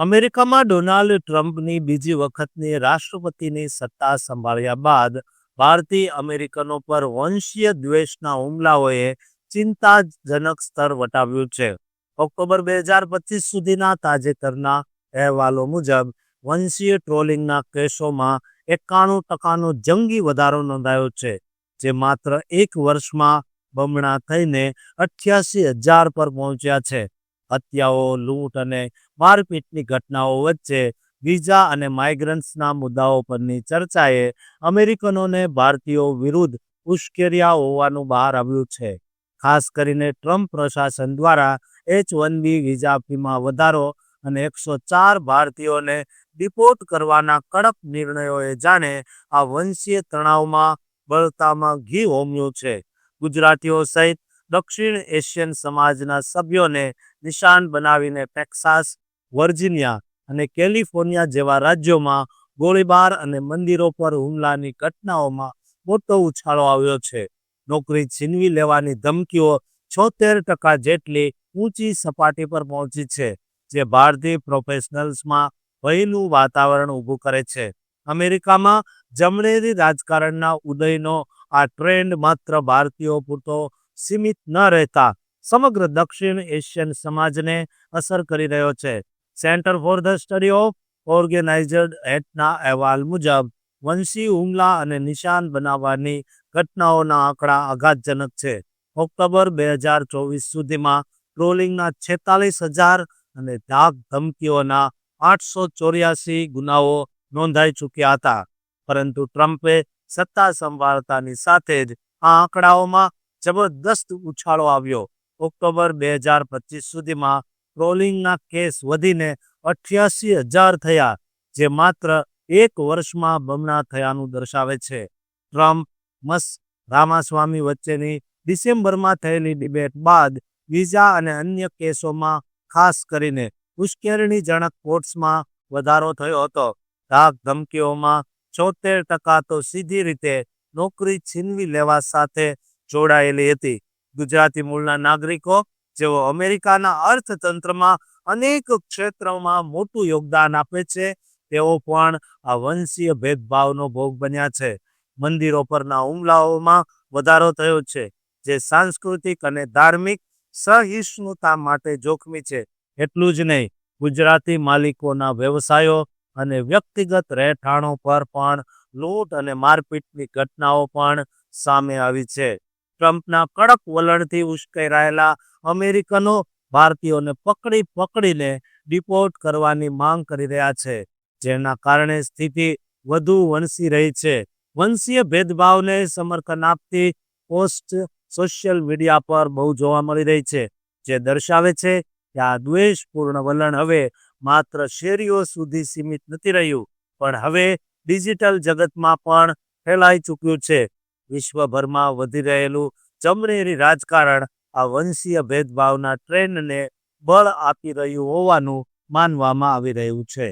અમેરિકામાં ડોનાલ્ડ ટ્રમ્પની બીજી વખતની રાષ્ટ્રપતિની સત્તા સંભાળ્યા બાદ ભારતીય અમેરિકનો પર વંશીય દ્વેષના હુમલાઓએ ચિંતાજનક સ્તર વટાવ્યું છે. ઓક્ટોબર બે હજાર પચીસ સુધીના તાજેતરના અહેવાલો મુજબ, વંશીય ટ્રોલિંગના કેસોમાં એકાણું ટકાનો જંગી વધારો નોંધાયો છે, જે માત્ર એક વર્ષમાં બમણા થઈને અઠ્યાસી હજાર પર પહોંચ્યા છે. હત્યાઓ, લૂંટ અને મારપીટની ઘટનાઓ વચ્ચે વિઝા અને માઇગ્રન્ટ્સના મુદ્દાઓ પરની ચર્ચાએ અમેરિકનોને ભારતીયો વિરુદ્ધ ઉશ્કેર્યા હોવાનું બહાર આવ્યું છે. ખાસ કરીને ટ્રમ્પ પ્રશાસન દ્વારા એચ વન બી વિઝા ફીમાં વધારો અને એકસો ચાર ભારતીયોને ડિપોર્ટ કરવાના કડક નિર્ણયોએ જાણે આ વંશીય તણાવમાં બળતામાં ઘી હોમ્યું છે. ગુજરાતીઓ સહિત દક્ષિણ એશિયન સમાજના સભ્યોને નિશાન બનાવીને ટેક્સાસ, વર્જિનિયા અને કેલિફોર્નિયા જેવા રાજ્યોમાં ગોળીબાર અને મંદિરો પર હુમલાની ઘટનાઓમાં મોટો ઉછાળો આવ્યો છે. નોકરી છીનવી લેવાની ધમકીઓ છોતેર ટકા જેટલી ઊંચી સપાટી પર પહોંચી છે, જે ભારતીય પ્રોફેશનલ્સમાં ભયનું વાતાવરણ ઊભું કરે છે. અમેરિકામાં જમણેરી રાજકારણના ઉદયનો આ ટ્રેન્ડ માત્ર ભારતીયો પૂરતો સીમિત ન રહેતા સમગ્ર દક્ષિણ એશિયન સમાજને અસર કરી રહ્યો છે. Centre for the study of organised હેટના અહેવાલ મુજબ, વંશી હુમલા અને નિશાન બનાવવાની ઘટનાઓના આંકડા આઘાતજનક છે. ઓક્ટોબર બે હજાર ચોવીસ સુધીમાં ટ્રોલિંગના છેતાલીસ હજાર અને ધાક ધમકીઓના આઠસો ચોર્યાસી ગુનાઓ નોંધાઈ ચૂક્યા હતા. પરંતુ ટ્રમ્પે સત્તા સંભાળતાની સાથે જ આ આંકડાઓમાં જબરદસ્ત ઉછાળો આવ્યો. ઓક્ટોબર બે હજાર પચીસ સુધીમાં ટ્રોલિંગના કેસ વધીને અઠ્યાસી હજાર થયા, જે માત્ર એક વર્ષમાં બમણા થયાનું દર્શાવે છે. ટ્રમ્પ મસ રામાસ્વામી વચ્ચેની ડિસેમ્બરમાં થયેલી ડિબેટ બાદ વિઝા અને અન્ય કેસોમાં ખાસ કરીને ઉશ્કેરણીજનક કોર્ટ્સમાં વધારો થયો હતો. ધાક ધમકીઓમાં છોતેર ટકા તો સીધી રીતે નોકરી છીનવી લેવા સાથે જોડાયેલી હતી. ગુજરાતી મૂળના નાગરિકો, જેઓ અમેરિકાના અર્થતંત્રમાં અનેક ક્ષેત્રોમાં મોટું યોગદાન આપે છે, તેઓ પણ આ વંશીય ભેદભાવનો ભોગ બન્યા છે. મંદિરો પરના હુમલાઓમાં વધારો થયો છે, જે સાંસ્કૃતિક અને ધાર્મિક સહિષ્ણુતા માટે જોખમી છે. એટલું જ નહીં, ગુજરાતી માલિકોના વ્યવસાયો અને વ્યક્તિગત રહેઠાણો પર પણ લૂંટ અને મારપીટની ઘટનાઓ પણ સામે આવી છે. ટ્રમ્પના કડક વલણથી ઉશ્કેરાયેલા અમેરિકનો ભારતીયોને પકડી પકડીને ડિપોર્ટ કરવાની માંગ કરી રહ્યા છે, જેના કારણે સ્થિતિ વધુ વણસી રહી છે. વંશીય ભેદભાવને સમર્થન આપતી પોસ્ટ સોશિયલ મીડિયા પર બહુ જોવા મળી રહી છે, જે દર્શાવે છે કે આ દ્વેષપૂર્ણ વલણ હવે માત્ર શેરીઓ સુધી સીમિત નથી રહ્યું, પણ હવે ડિજિટલ જગતમાં પણ ફેલાઈ ચૂક્યું છે. વિશ્વભરમાં વધી રહેલું ચમરેરી રાજકારણ આ વંશીય ભેદભાવના ટ્રેન્ડને બળ આપી રહ્યું હોવાનું માનવામાં આવી રહ્યું છે.